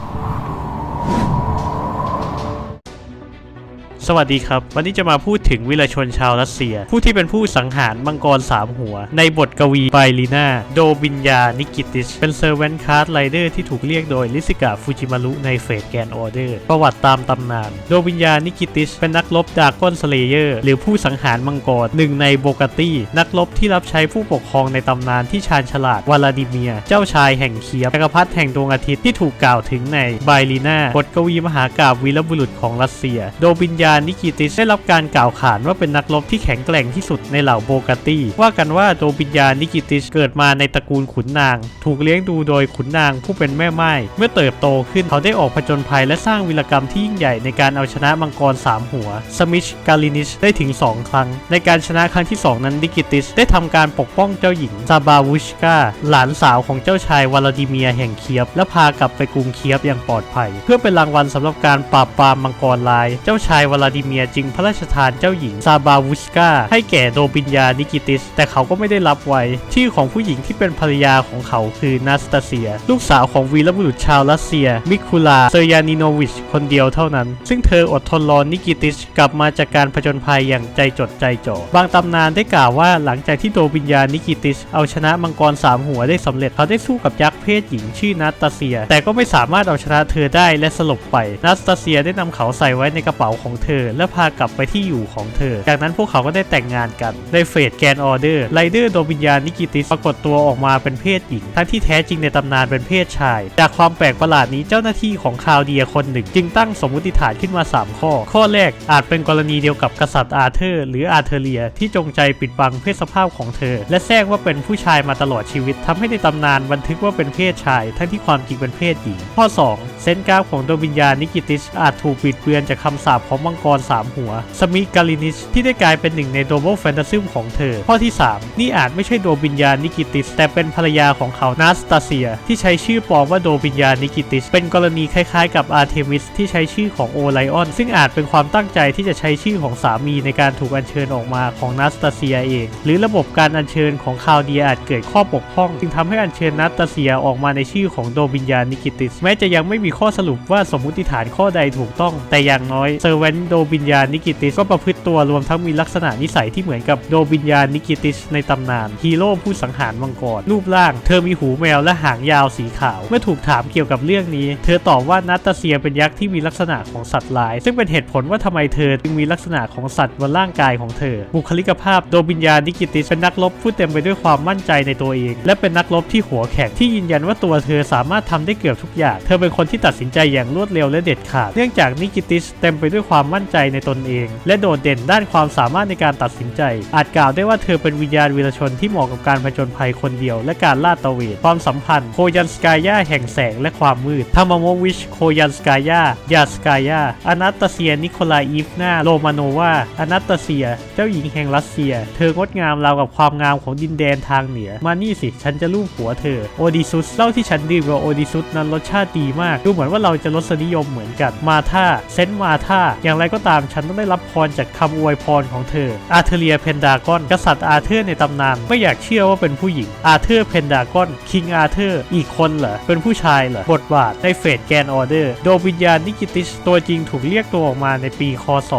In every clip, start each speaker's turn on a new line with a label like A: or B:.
A: Thank you. สวัสดีครับ วันนี้จะมาพูดถึงวิรชนชาวรัสเซีย ผู้ที่เป็นผู้สังหารมังกรสามหัว ในบทกวีไบลีนาโดบินยานิกิติช เป็นเซอร์เวนคาร์ดไรเดอร์ที่ถูกเรียกโดยลิซิกะฟูจิมารุในเฟสแกนออเดอร์ ประวัติตามตำนาน โดบินยานิกิติช เป็นนักรบดากอนสเลเยอร์ หรือผู้สังหารมังกรหนึ่งในโบกาตี้ นักรบที่รับใช้ผู้ปกครองในตำนานที่ชาญฉลาดวลาดิเมีย เจ้าชายแห่งเคียบจักรพรรดิแห่งดวงอาทิตย์ที่ถูกกล่าวถึงในไบลีนาบทกวีมหากาบวีรบุรุษของรัสเซีย โดบินยานิกิติชได้รับการกล่าวขานว่าเป็นนักรบที่แข็งแกร่งที่สุดในเหล่าโบกาตี้ ว่ากันว่าโดบินยานิกิติชเกิดมาในตระกูลขุนนาง ถูกเลี้ยงดูโดยขุนนางผู้เป็นแม่ไม้เมื่อเติบโตขึ้นเขาได้ออกผจญภัยและสร้างวีรกรรมที่ยิ่งใหญ่ในการเอาชนะมังกรสามหัวสมิชกาลินิชได้ถึง 2 ครั้ง ในการชนะครั้งที่ 2 นั้นนิกิติชได้ทำการปกป้องเจ้าหญิงซาบาวุชกาหลานสาวของเจ้าชายวลาดิเมียแห่งเคียบ และพากลับไปกรุงเคียบอย่างปลอดภัย เพื่อเป็นรางวัลสำหรับการปราบปรามมังกรลาย เจ้าชายวลลาดิเมียจึงพระราชทานเจ้าหญิงซาบาวุชกาให้แก่โดบินยานิกิติส แต่เขาก็ไม่ได้รับไว้ ชื่อของผู้หญิงที่เป็นภรรยาของเขาคือนาสตาเซีย ลูกสาวของวีรบุรุษชาวรัสเซีย มิคุลาเซยานิโนวิชคนเดียวเท่านั้น ซึ่งเธออดทนรอนิกิติสกลับมาจากการผจญภัยอย่างใจจดใจจ่อบางตำนานได้กล่าวว่าหลังจากที่โดบินยานิกิติสเอาชนะมังกรสามหัวได้สำเร็จเขาได้สู้กับยักษ์เพศหญิงชื่อนาตาเซีย แต่ก็ไม่สามารถเอาชนะเธอได้และสลบไปนาตาเซียได้นำเขาใส่ไว้ในกระเป๋าของเธอและพากลับไปที่อยู่ของเธอ จากนั้นพวกเขาก็ได้แต่งงานกันในเฟสแกนออเดอร์ไรเดอร์โดบินยาณนิกิติสปรากฏตัวออกมาเป็นเพศหญิง ทั้งที่แท้จริงในตำนานเป็นเพศชาย จากความแปลกประหลาดนี้เจ้าหน้าที่ของคาวเดียคนหนึ่ง จึงตั้งสมมติฐานขึ้นมา 3 ข้อ ข้อแรกอาจเป็นกรณีเดียวกับกษัตริย์อาเธอร์ หรืออาเธอเรียที่จงใจปิดบังเพศสภาพของเธอ และแทรกว่าเป็นผู้ชายมาตลอดชีวิตทำให้ในตำนานบันทึกว่าเป็นเพศชาย ทั้งที่ความจริงเป็นเพศหญิง ข้อ 2 เซนส์กราฟของโดบินยาณนิกิติสอาจถูกปิดเบือนจากคำสาปของมังกรสามหัว สมิกาลินิช ที่ได้กลายเป็นหนึ่งในโดโบแฟนตาซิมของเธอ ข้อที่ 3 นี่อาจไม่ใช่โดบินยานิกิติส แต่เป็นภรรยาของเขานาสตาเซีย ที่ใช้ชื่อปลอมว่าโดบินยานิกิติส เป็นกรณีคล้ายๆ กับอาร์เทมิสที่ใช้ชื่อของโอไลออน ซึ่งอาจเป็นความตั้งใจที่จะใช้ชื่อของสามีในการถูกอัญเชิญออกมาของนาสตาเซียเอง หรือระบบการอัญเชิญของคาวเดียอาจเกิดข้อบกพร่อง จึงทำให้อัญเชิญนาสตาเซียออกมาในชื่อของโดบินยานิกิติส แม้จะยังไม่มีข้อสรุปว่าสมมติฐานข้อใดถูกต้อง แต่อย่างน้อยเซอร์เวนโดบินยานิกิติสก็ประพฤติตัวรวมทั้งมีลักษณะนิสัยที่เหมือนกับโดบินยานิกิติสในตำนานฮีโร่ผู้สังหารมังกรรูปร่าง เธอมีหูแมวและหางยาวสีขาว เมื่อถูกถามเกี่ยวกับเรื่องนี้ เธอตอบว่านาตาเซียเป็นยักษ์ที่มีลักษณะของสัตว์ลาย ซึ่งเป็นเหตุผลว่าทำไมเธอจึงมีลักษณะของสัตว์บนร่างกายของเธอ บุคลิกภาพโดบินยานิกิติสเป็นนักรบผู้เต็มไปด้วยความมั่นใจในตัวเอง และเป็นนักรบที่หัวแข็งที่ยืนยันว่าตัวเธอสามารถทำได้เกือบทุกอย่าง เธอเป็นคนที่ตัดสินใจอย่างรวดเร็วและเด็ดขาด เนื่องจากนิกิติสเต็มไปด้วยความมั่นใจในตนเอง และโดดเด่นด้านความสามารถในการตัดสินใจ อาจกล่าวได้ว่าเธอเป็นวิญญาณวีรชนที่เหมาะกับการผจญภัยคนเดียว และการลาดตระเวนความสัมพันธ์โคยันสกายาแห่งแสงและความมืดทามโมวิชโคยันสกายายาสกายาอนาตาเซียนิโคลาอีฟนาโรมาโนวาอนาตาเซีย เจ้าหญิงแห่งรัสเซีย เธองดงามราวกับความงามของดินแดนทางเหนือ มานี่สิ ฉันจะลูบหัวเธอ โอดิซุสเหล้าที่ฉันดื่มกับโอดิซุสนั้นรสชาติดีมาก ดูเหมือนว่าเราจะรสนิยมเหมือนกัน มาธาเซนต์มาธาอย่างไรก็ตามฉันต้องได้รับพรจากคำอวยพรของเธอ อาเธเรียเพนดากอน กษัตริย์อาเธอร์ในตำนาน ไม่อยากเชื่อว่าเป็นผู้หญิง อาเธอร์เพนดากอน คิงอาเธอร์ อีกคนเหรอ เป็นผู้ชายเหรอ บทบาทในเฟสแกนออเดอร์ โดวิญญาณนิกิติสตัวจริงถูกเรียกตัวออกมาในปีคศ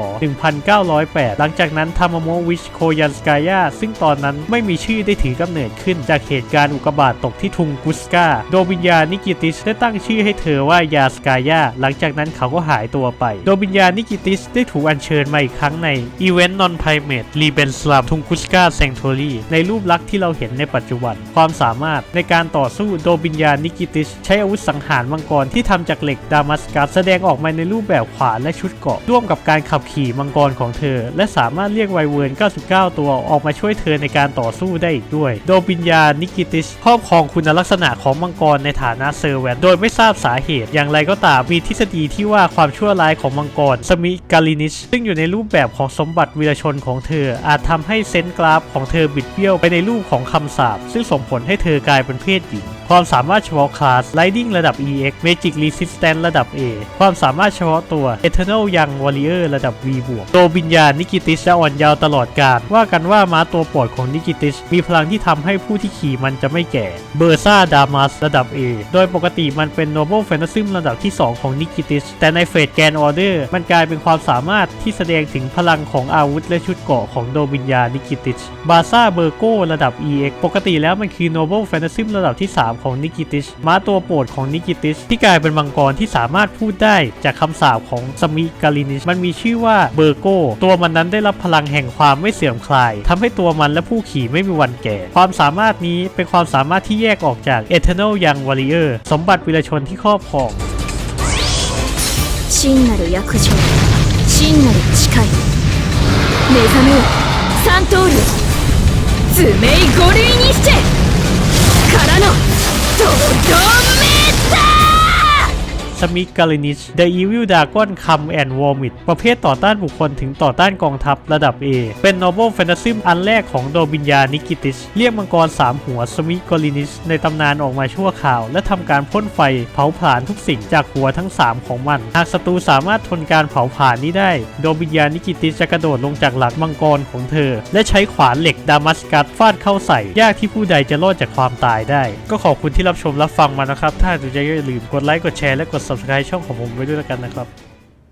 A: 1908 หลังจากนั้นทามาโมวิชโคยันสกายา ซึ่งตอนนั้นไม่มีชื่อได้ถือกำเนิดขึ้น จากเหตุการณ์อุกบาตตกที่ทุงกุสกา โดวิญญาณนิกิติสได้ตั้งชื่อให้เธอว่ายาสกายา หลังจากนั้นเขาก็หายตัวไป โดวิญญาณนิกิติสได้ถูกอัญเชิญมาอีกครั้งในอีเวนต์นอนไพเมตรีเบนสลัมทุงกุสกาแซงโทรีในรูปลักษณ์ที่เราเห็นในปัจจุบัน ความสามารถในการต่อสู้โดยวิญญาณนิกิติสใช้อาวุธสังหารมังกรที่ทำจากเหล็กดามัสกัสแสดงออกมาในรูปแบบขวานและชุดเกราะ ร่วมกับการขับขี่มังกรของเธอ และสามารถเรียกไวเวิร์น 99 ตัวออกมาช่วยเธอในการต่อสู้ได้อีกด้วย โดยวิญญาณนิกิติสครอบครองคุณลักษณะของมังกรในฐานะเซอร์แวนโดยไม่ทราบสาเหตุอย่างไรก็ตามมีทฤษฎีที่ว่าความชั่วร้ายของมังกรสมิกาลินิชซึ่งอยู่ในรูปแบบของสมบัติวีรชนของเธอ อาจทำให้เซนต์กราฟของเธอบิดเบี้ยวไปในรูปของคำสาปซึ่งส่งผลให้เธอกลายเป็นเพศหญิง ความสามารถเฉพาะคลาส Lightning ระดับ EX Magic Resistance ระดับ A ความสามารถเฉพาะตัว Eternal Young Warrior ระดับ V บวกโดบิญญานิกิติสจะอ่อนยาวตลอดกาลว่ากันว่าม้าตัวโปรดของนิกิติสมีพลังที่ทำให้ผู้ที่ขี่มันจะไม่แก่เบอร์ซ่าดามัสระดับ A โดยปกติมันเป็น Noble Phantasm ระดับที่ 2 ของนิกิติสแต่ในเฟสแกนออเดอร์มันกลายเป็นความสามารถที่แสดงถึงพลังของอาวุธและชุดเกราะของโดบิญญานิกิติสบาซ่าเบอร์โกระดับ EX ปกติแล้วมันคือ Noble Phantasm ระดับที่ 3ของนิกิติสม้าตัวโปรดของนิกิติสที่กลายเป็นมังกรที่สามารถพูดได้จากคำสาปของสมิกาลินิชมันมีชื่อว่าเบอร์โกตัวมันนั้นได้รับพลังแห่งความไม่เสื่อมคลายทำให้ตัวมันและผู้ขี่ไม่มีวันแก่ ความสามารถนี้เป็นความสามารถที่แยกออกจาก Eternal Young Warrior สมบัติวิรชนที่ครอบครอง
B: 真なる約定真なる誓い目覚めよ三刀流爪イゴ類にして からの。同
A: สมิกาลินิช The Evil Dragon Come and Vomit ประเภทต่อต้านบุคคลถึงต่อต้านกองทัพระดับ A เป็น Noble Phantasm อันแรกของโดบิญญานิกิติสเรียกมังกร 3 หัวสมิกาลินิช ในตำนานออกมาชั่วคราว และทำการพ่นไฟเผาผลาญทุกสิ่งจากหัวทั้ง 3 ของมัน หากศัตรูสามารถทนการเผาผลาญนี้ได้ โดบิญญานิกิติสจะกระโดดลงจากหลังมังกรของเธอ และใช้ขวานเหล็กดามัสกัสฟาดเข้าใส่ ยากที่ผู้ใดจะรอดจากความตายได้ ก็ขอบคุณที่รับชมรับฟังมานะครับ ถ้าถูกใจก็อย่าลืมกดไลค์กดแชร์และกด subscribe ช่องของผมไว้ด้วยแล้วกันนะครับ